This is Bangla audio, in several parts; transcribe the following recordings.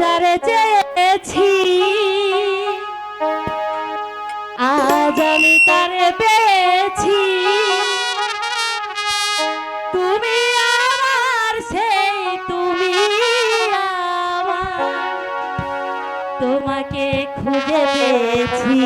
যারে চেয়েছি। আজ আমি তারে পেয়েছি। তুমি আমার সেই তুমি আমার। তোমাকে খুঁজে পেয়েছি।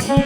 take